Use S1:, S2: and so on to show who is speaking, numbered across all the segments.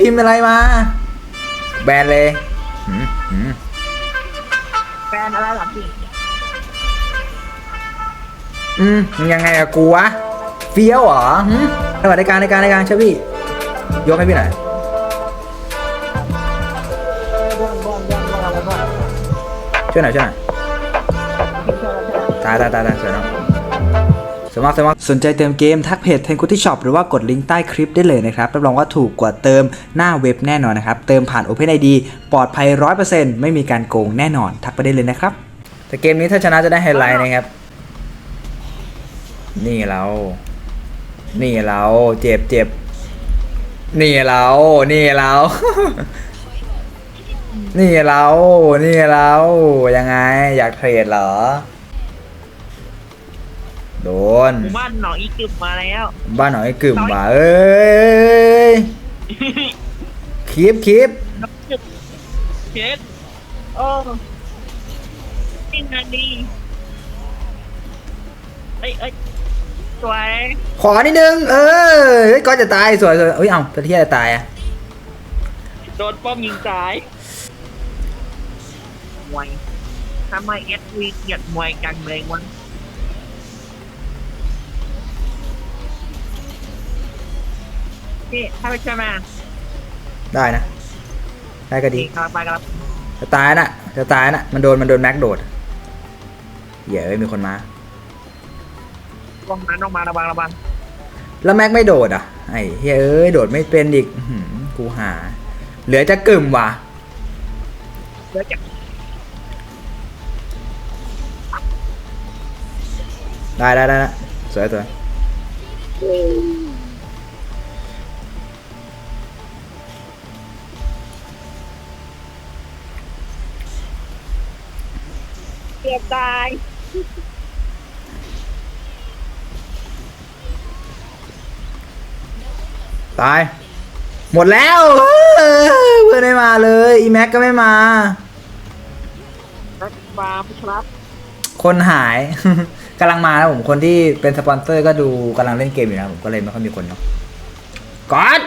S1: พิมพ์อะไรมา แบนเลยหืมหืม
S2: แฟนอะไรหรอพี่
S1: อืมมึงยังไงอะกูวะเฟี้ยวเหรอหืมสวัสดิการในการในการใช่พี่ยกให้พี่หน่อย
S2: บ้วนบ้วนบ้วนบ้วนอะไรบ้วน
S1: ช่วยหน่อยช่วยหน่อย
S2: พี่ช่วยเราช่วยเรา
S1: ตายตายตายตายสวยเนาะ สวยมากสวยมากสนใจเติมเกมทักเพจเทนคุที่ช็อปหรือว่ากดลิงก์ใต้คลิปได้เลยนะครับรับรองว่าถูกกว่าเติมหน้าเว็บแน่นอนนะครับ เติมผ่าน OpenID ปลอดภัย 100%ไม่มีการโกงแน่นอนทักไปได้เลยนะครับ แต่เกมนี้ถ้าชนะจะได้ไฮไลท์นะครับ นี่เรา นี่เราเจ็บเจ็บนี่เรา นี่เรา นี่เรา นี่เรา ยังไง อยากเทรดเหรอ โดน
S2: หมู่บ้านหนองอีกึบมาแล้ว
S1: บ้านหน่อยกึ่มว่ะเอ้ยคลิปคลิป
S2: หนองอีกึบเช็ดโอ้นี่งานดีเอ้ยเอ้ยสวย
S1: ขอนิดนึง เออเฮ้ยก็จะตายสวยสวยเอ้ยเอ้าจะเที่ยจะตายอะ
S2: โดนป้อมยิงตายมวยทำไมเอสวีเกลียดมวยกันเลยวะ พี่ถ้าไปช่วยมา
S1: ได้นะ ได้ก็ดี
S2: ดีกำลังไปกำลัง
S1: จะตายน่ะจะตายน่ะ มันโดน มันโดนแม็กโดดเหี้ยเอ้ยมีคนมา
S2: ลงมาลงมาระวังระวัง
S1: แล้วแม็กไม่โดดอะ ไอ้เฮ้ยเอ้ย โดดไม่เป็นอีกอื้อหือกูหา เหลือจะกึ่มว่ะ
S2: เดี๋ยวจะ
S1: ได้ได้ได้ได้สวยสวย
S2: เกือบตาย
S1: ตาย หมดแล้วเออเพื่อนไม่มาเลย อีแม็กก็ไม่มา
S2: รักบาร์ครับ
S1: คนหาย กำลังมาแล้วผมคนที่เป็นสปอนเซอร์ก็ดูกำลังเล่นเกมอยู่นะผมก็เลยไม่ค่อยมีคนเนาะกอด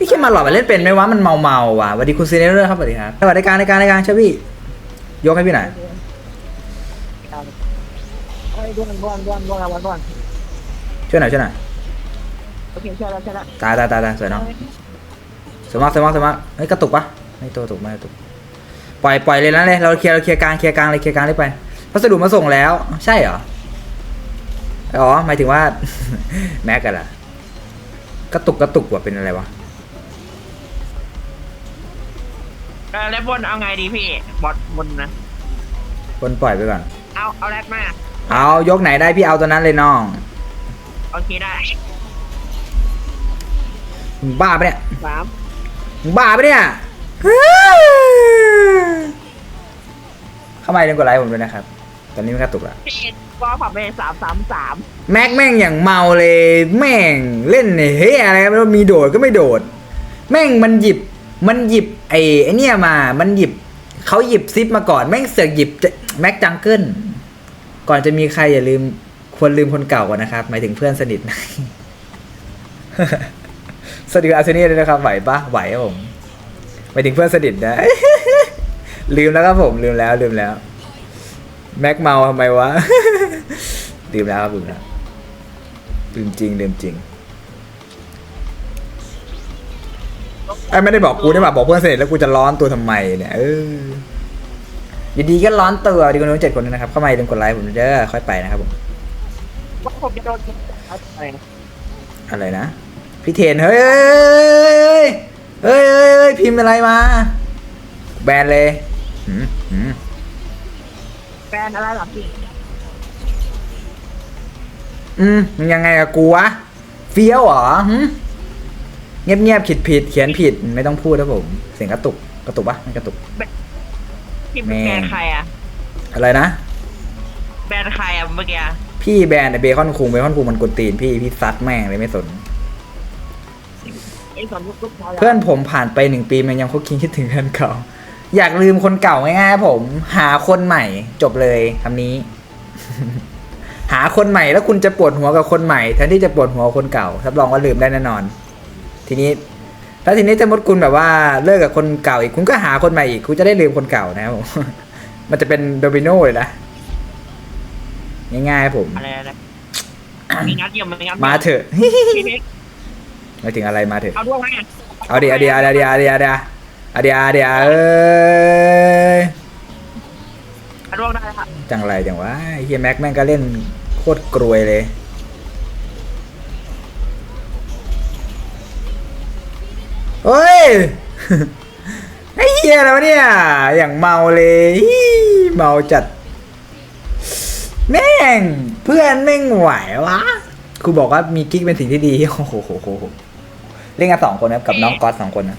S1: พี่เข้มมาหลอดมาเล่นเป็นไหมวะมันเมาเมาๆว่ะสวัสดีคุณซีเนอร์ครับสวัสดีครับสวัสดีการในการในการใช่พี่ยกให้พี่หน่อย
S2: เอ้ยด้วนด้วนด้วนด้วนระวังด้วน
S1: ช่วยหน่อยช่วยหน่อย
S2: โอเคช่แล้วช่แล้ว
S1: ตายตายตายตายสวยเนาะสวยมากสวยมากสวยมากเฮ้ยกระตุกปะไม่ตัวกระตุกไม่กระตุกปล่อยปล่อยเลยนะเลยเราเคลียร์เราเคลียร์กลางเคลียร์กลางเลยเคลียร์กลางเลยไปพัสดุมาส่งแล้ว ใช่เหรออ๋อหมายถึงว่า แม็กกันล่ะกระตุกกระตุกว่าเป็นอะไรวะ
S2: เออแล้วบนเอาไงดีพี่บอทบนนะ
S1: คนปล่อยไปก่อน
S2: เอาเอาแรดมา
S1: เอายกไหนได้พี่เอาตัวนั้นเลยน้อง
S2: โอเคได้
S1: มึงบ้าปะเนี่ย
S2: สาม
S1: มึงบ้าปะเนี่ยเข้ามาเล่นกดไลค์ผมด้วยนะครับ ตอนนี้มันกระตุกละ
S2: พี่ก็ขับไปสามสามสาม
S1: แม็กแม่งอย่างเมาเลย แม่งเล่นเนี่ยเฮ้ยอะไรไม่รู้มีโดดก็ไม่โดด แม่งมันหยิบ มันหยิบไอ้ไอ้เนี่ยมา มันหยิบเขาหยิบซิปมาก่อนแม่งเสือกหยิบแม็กจังเกิลก่อนจะมีใครอย่าลืมควรลืมคนเก่าก่อนนะครับ หมายถึงเพื่อนสนิทสวัสดีอาร์เซนี่ด้วยนะครับ ไหวปะไหวครับผมหมายถึงเพื่อนสนิทนะ ลืมแล้วครับผมลืมแล้วลืมแล้ว แม็กเมาทำไมวะ ลืมแล้วครับลืมแล้วลืมจริงลืมจริง ไอ้ไม่ได้บอกกูได้ป่ะบอกเพื่อนสนิทแล้วกูจะร้อนตัวทำไมเนี่ยเอออยู่ดีก็ร้อนตัวดีกว่าน้องเจ็ดคนนะครับเข้ามาอย่าลืมกดไลค์ผมเด้อค่อยไปนะครับผม
S2: ว่าผมจะโดนอะไรนะ
S1: อะไรนะพี่เทนเฮ้ยเฮ้ยเฮ้ยเฮ้ยเฮ้ยพิมพ์อะไรมา แบนเลยหืมหืม
S2: แฟนอะไรหรอพี่
S1: อืมมึงยังไงกับกูวะเฟี้ยวเหรอหืม เงียบเงียบๆผิดผิดเขียนผิดไม่ต้องพูดครับผม เสียงกระตุกกระตุกปะไม่กระตุก
S2: พี่เป็นแบรนด์ใครอะ
S1: อะไรนะ
S2: แบรนด์ใครอะเมื่อกี้อะ
S1: พี่แบนเบคอนคุงเบคอนคุงมันกดตีนพี่พี่ซัดแม่งเลยไม่สน
S2: ไอ้สอนลูกลูกชาย
S1: เพื่อนผมผ่านไปหนึ่งปีมันยังคุกคิงคิดถึงเพื่อนเก่า อยากลืมคนเก่าง่ายๆครับผม หาคนใหม่จบเลยคำนี้ หาคนใหม่แล้วคุณจะปวดหัวกับคนใหม่แทนที่จะปวดหัวกับคนเก่ารับรองว่าลืมได้แน่นอน ทีนี้แล้วทีนี้ถ้ามดคุณแบบว่าเลิกกับคนเก่าอีกคุณก็หาคนใหม่อีกคุณจะได้ลืมคนเก่านะครัผมมันจะเป็นโดมิโนเลยนะง่ายๆผม
S2: มา
S1: เถอะมาถึงอะไรมาเถอะ
S2: เอาด้วยไหม
S1: เอาดีเอาดีเอาดีเอาดีเอาดีเอาดี
S2: เอาดีเอ้เอย
S1: จังไรจังวะเฮียแม็กแม่งก็เล่นโคตรกรวยเลย เฮ้ยไอ้เฮียแล้วะเนี่ย อย่างเมาเลยฮี่เมาจัด แม่ง เพื่อนแม่งไหววะครูบอกว่ามีกิ๊กเป็นสิ่งที่ดีโอ้โหโหโหโหเล่นกันสองคนนะครับกับน้องก๊อตสองคนนะ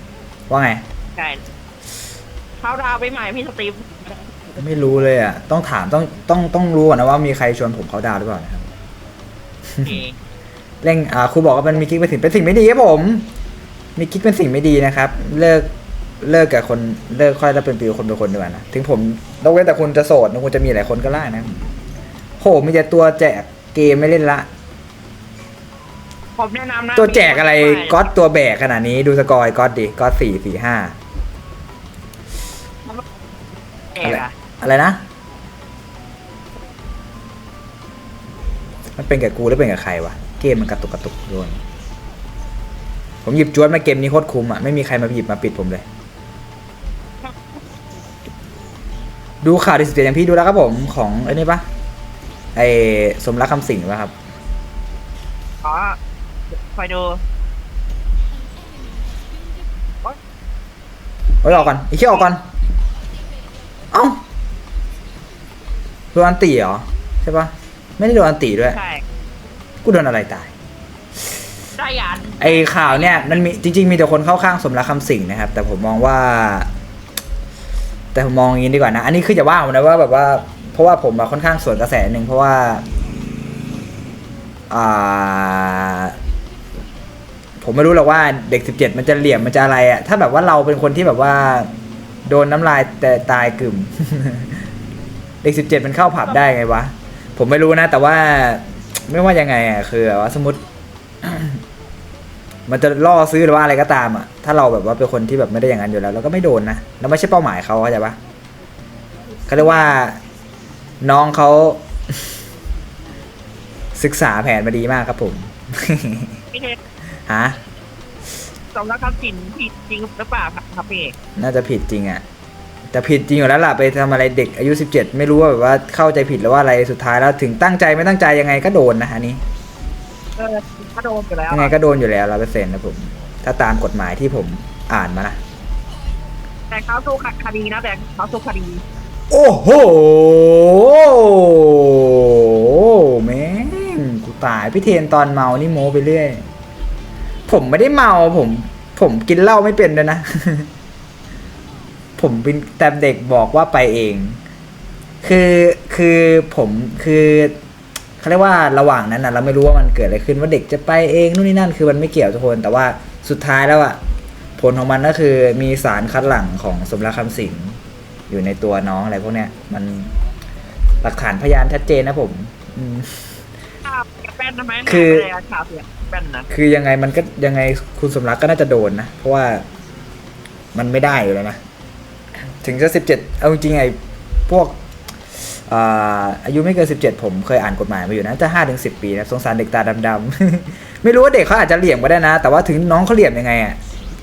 S1: ว่าไง
S2: ใช่เขาดาวไปใหม่พี่สตรีม
S1: ไม่รู้เลยอะ ต้องถามต้องต้องต้องรู้ก่อนนะว่ามีใครชวนผมเขาดาวหรือเปล่านะครับเร่งอ่าครูบอกว่ามันมีกิ๊กเป็นสิ่งเป็นสิ่งไม่ดีครับผม มีกิ๊กเป็นสิ่งไม่ดีนะครับ เลิกเลิกกับคนเลิกค่อยแล้วเป็นปีคนเป็นคนดีกว่านะถึงผมนกเว้นแต่คุณจะโสดนะคุณจะมีหลายคนก็ได้นะโหมีแต่ตัวแจกเกมไม่เล่นละ
S2: ผมแนะนำนะ
S1: ตัวแจกอะไรก๊อตตัวแบกขนาดนี้ดูสกอยก๊อตดิก๊อตสี่สี่ห้า
S2: แจ
S1: อะ
S2: ก
S1: ไร
S2: อะ
S1: อะไรนะ มันเป็นกับกูหรือเป็นกับใครวะเกมมันกระตุกกระตุกโดน ผมหยิบจวดมาเกมนี้โคตรคุ้มอะไม่มีใครมาหยิบมาปิดผมเลย ดูข่าวดิสเอย่างพี่ดูแล้วครับผมของไอ้นี่ปะไอ้สมรักคำสิงห์ปะครับ
S2: อ๋อคอยดู
S1: เฮ้ยออกก่อนไอ้เชี่ยออกก่อน เอ้าโดนอันตีเหรอ ใช่ปะไม่ได้โดนอันตีด้วย
S2: ใช่
S1: กูโดนอะไรตาย
S2: ได้ ยัน
S1: ไอข่าวเนี่ยมันมีจริง ๆ มีแต่คนเข้าข้างสมรักคำสิงนะครับ แต่ผมมองว่า แต่ผมมองอย่างนี้ดีกว่านะ อันนี้คือจะว่าผมนะว่าแบบว่า เพราะว่าผมอะค่อนข้างสวนกระแสหนึ่งเพราะว่าอ่าผมไม่รู้หรอกว่าเด็กสิบเจ็ดมันจะเหลี่ยมมันจะอะไรอะถ้าแบบว่าเราเป็นคนที่แบบว่า โดนน้ำลายแต่ตายกึ่ม เด็กสิบเจ็ดมันเข้าผับได้ไงวะ ผมไม่รู้นะ แต่ว่าไม่ว่ายังไงอะคือแบบว่าสมมติ มันจะล่อซื้อหรือว่าอะไรก็ตามอะ ถ้าเราแบบว่าเป็นคนที่แบบไม่ได้อย่างนั้นอยู่แล้วเราก็ไม่โดนนะเราไม่ใช่เป้าหมายเขาเข้าใจปะเขาเรียกว่า น้องเขา ศึกษาแผนมาดีมากครับผม
S2: พี่เทศ
S1: ฮะ
S2: สำนักคำสินผิดจริงหรือเปล่าครับพี่
S1: น่าจะผิดจริงอะแต่ผิดจริงอยู่แล้วล่ะไปทำอะไรเด็กอายุสิบเจ็ดไม่รู้ว่าแบบว่าเข้าใจผิดหรือว่าอะไรสุดท้ายแล้วถึงตั้งใจไม่ตั้งใจยังไงก็โดนนะอันนี้
S2: เออถ้าโดนไปแล้ว
S1: ยังไงก็โดนอยู่แล้วร้อยเปอร์เซ็นต์นะผม ถ้าตามกฎหมายที่ผมอ่านมานะ
S2: แต่เขาสู้คดีนะแต่เขาสู้คดี
S1: โอ้โหแม่งกูตายพี่เทนตอนเมานี่โม้ไปเรื่อย ผมไม่ได้เมาผม ผมกินเหล้าไม่เป็นด้วยนะ ผมเป็นแต่เด็กบอกว่าไปเอง คือคือผมคือ เขาเรียกว่าระหว่างนั้นนะเราไม่รู้ว่ามันเกิดอะไรขึ้นว่าเด็กจะไปเองนู่นนี่นั่นคือมันไม่เกี่ยวทุกคน แต่ว่าสุดท้ายแล้วอะผลของมันก็คือมีสารคัดหลั่งของสมรักคำสิงอยู่ในตัวน้องอะไรพวกเนี้ยมันหลักฐานพยานชัดเจนนะผมอืม
S2: ข่าวแป้นทำไม
S1: คือ
S2: ไม่ได้ข่าวเสียแป้นนะ
S1: คือยังไงมันก็ยังไงคุณสมรักก็น่าจะโดนนะ เพราะว่ามันไม่ได้อยู่แล้วนะ ถึงจะสิบเจ็ดเอาจริงๆไอ้พวก อ่าอายุไม่เกินสิบเจ็ดผมเคยอ่านกฎหมายมาอยู่นะจะห้าถึงสิบปีนะสงสารเด็กตาดำๆ ไม่รู้ว่าเด็กเขาอาจจะเหลี่ยมก็ได้นะ แต่ว่าถึงน้องเขาเหลี่ยมยังไงอะ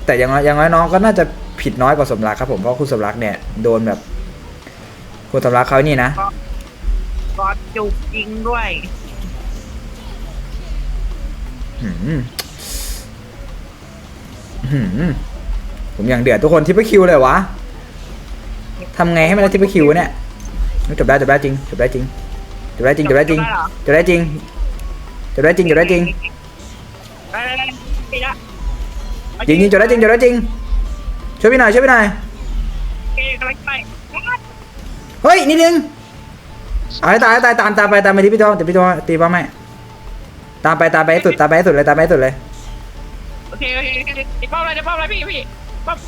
S1: แต่อย่างน้อยอย่างน้อยน้องก็น่าจะผิดน้อยกว่าสมรักครับผมเพราะคุณสมรักเนี่ยโดนแบบคุณสมรักเขานี่นะ
S2: ก็จุกจริงด้วย
S1: หืมหืมผมอย่างเดือดทุกคนทิปเปอร์คิวเลยวะทำไงให้มันได้ทิปเปอร์คิวเนี่ย จบได้จบได้จริงจบได้จริงจบได้จริงจบได้จริงจบได้จริงจบได้จริงจบได้จริง
S2: ได้ได้ได้ได้ละ
S1: จริงจริงจบได้จริงจบได้จริงช่วยพี่หน่อยช่วยพี่หน่อย
S2: โอเคกำลังไป
S1: เฮ้ยนิดนึงเอาให้ตายให้ตายตามตามไปตามไปที่พี่ทองแต่พี่ทองตีป้าแม่ตามไปตามไปให้สุดตามไปให้สุดเลยตามไปให้สุดเลย
S2: โอเคโอเคโอเคติดป้อมอะไรติดป้อมอะไรพี่พี่ป้อม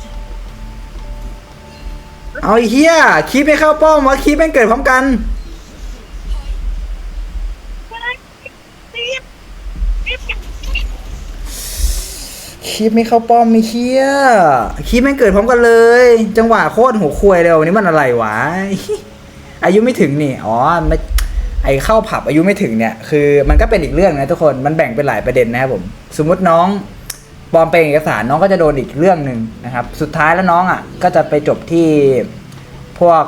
S1: เอาไอ้เฮียคลิปไม่เข้าป้อมวะคลิปแม่งเกิดพร้อมกันคลิปไม่เข้าป้อมไม่เฮียคลิปแม่งเกิดพร้อมกันเลย จังหวะโคตรหัวควยเลยวันนี้มันอะไรวะ อายุไม่ถึงนี่ อ๋อไม่ไอเข้าผับอายุไม่ถึงเนี่ย คือมันก็เป็นอีกเรื่องนะทุกคน มันแบ่งเป็นหลายประเด็นนะครับผม สมมติน้อง ปลอมเป็นเอกสารน้องก็จะโดนอีกเรื่องหนึ่งนะครับ สุดท้ายแล้วน้องอะก็จะไปจบที่พวก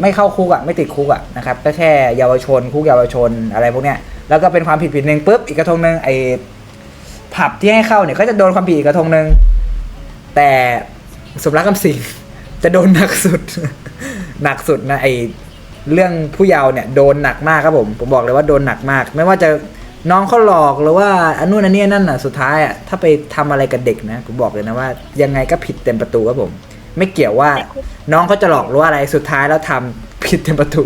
S1: ไม่เข้าคุกอะไม่ติดคุกอะนะครับก็แค่เยาวชนคุกเยาวชนอะไรพวกเนี้ยแล้วก็เป็นความผิดผิดหนึ่งปุ๊บอีกกระทงหนึ่งไอผับที่ให้เข้าเนี่ยก็จะโดนความผิดอีกกระทงหนึ่งแต่สมรักคำสิงจะโดนหนักสุด หนักสุดนะไอเรื่องผู้เยาว์เนี่ยโดนหนักมากครับผม ผมบอกเลยว่าโดนหนักมาก ไม่ว่าจะ น้องเขาหลอกหรือว่าอันนู้นอันนี้นั่นน่ะสุดท้ายอะถ้าไปทำอะไรกับเด็กนะผมบอกเลยนะว่า ยังไงก็ผิดเต็มประตูครับผม ไม่เกี่ยวว่า น้องเขาจะหลอกหรือว่าอะไรสุดท้ายแล้วทำผิดเต็มประตู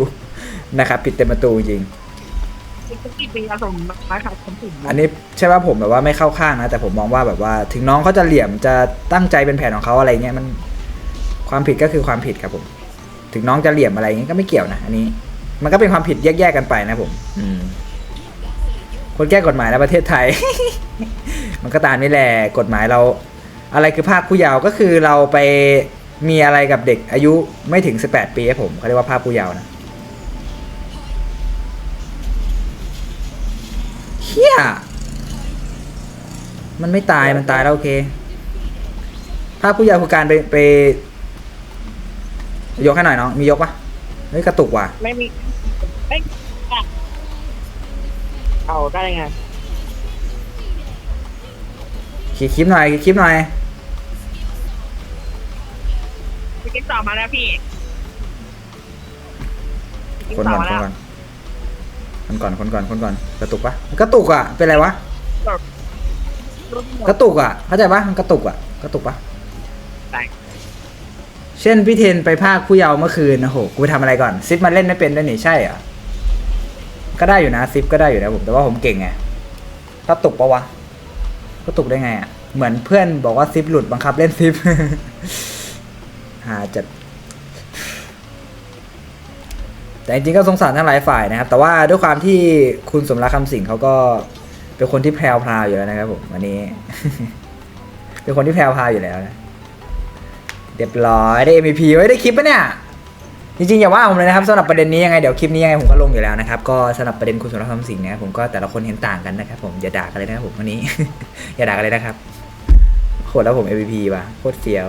S1: นะครับผิดเต็มประตูจริง
S2: ทุกกี่ปีผสมมาครับผมถึง
S1: อันนี้ใช่ว่าผมแบบว่าไม่เข้าข้างนะ แต่ผมมองว่าแบบว่า ถึงน้องเขาจะเหลี่ยมจะตั้งใจเป็นแผนของเขาอะไรเงี้ยมัน ความผิดก็คือความผิดครับผม ถึงน้องจะเหลี่ยมอะไรเงี้ยก็ไม่เกี่ยวนะอันนี้ มันก็เป็นความผิดแยกๆกันไปนะผม อืม คนแก้กฎหมายในประเทศไทย มันก็ตามนี่แหละกฎหมายเรา อะไรคือภาคผู้เยาว์ก็คือเราไปมีอะไรกับเด็กอายุไม่ถึง 18 ปีครับผมเขาเรียกว่าภาคผู้เยาว์นะเฮียมันไม่ตายมันตายแล้วโอเค ภาคผู้เยาว์คือการไปไป ยกให้หน่อยน้องมียกปะเฮ้ยกระตุกว่ะ
S2: ไม่มีไม่อะ เอาได้ไง
S1: ขีดคลิปหน่อยขีดคลิปหน่อย
S2: พี่กิ๊กต่อมาแล้วพี่พี่
S1: คน
S2: ต่
S1: ก่
S2: อ
S1: อน
S2: มา
S1: คน
S2: แล้ว
S1: ก่อนคนก่อนคนก่อนคนก่อนกระตุกปะกระตุกอะเป็นไรวะ
S2: รุ่นหม
S1: ก
S2: ด
S1: ระตุกอะเข้าใจปะมันกระตุกอะกระตุกปะ
S2: ได้
S1: เช่นพี่เทนไปภาคผู้เยาว์เมื่อคืนโอ้โหกูไปทำอะไรก่อนซิปมันเล่นไม่เป็นด้วยนี่ใช่เหรอ ก็ได้อยู่นะซิปก็ได้อยู่นะผมแต่ว่าผมเก่งไงกระตุกปะวะกระตุกได้ไงอะเหมือนเพื่อนบอกว่าซิปหลุดบังคับเล่นซิปหาจัดแต่จริงๆก็สงสารทั้งหลายฝ่ายนะครับ แต่ว่าด้วยความที่คุณสมรักคำสิงเขาก็เป็นคนที่แพรวพราวอยู่แล้วนะครับผมวันนี้ เป็นคนที่แพรวพราวอยู่แล้วนะเรียบร้อยได้ MVP ไว้ได้คลิปปะเนี่ย จริงๆอย่าว่าผมเลยนะครับสำหรับประเด็นนี้ยังไงเดี๋ยวคลิปนี้ยังไงผมก็ลงอยู่แล้วนะครับก็สำหรับประเด็นคุณสมรักคำสิงห์นะครับผมก็แต่ละคนเห็นต่างกันนะครับผมอย่าด่ากันเลยนะครับผมวันนี้ อย่าด่ากันเลยนะครับโคตรแล้วผม MVP ว่ะโคตรเฟี้ยว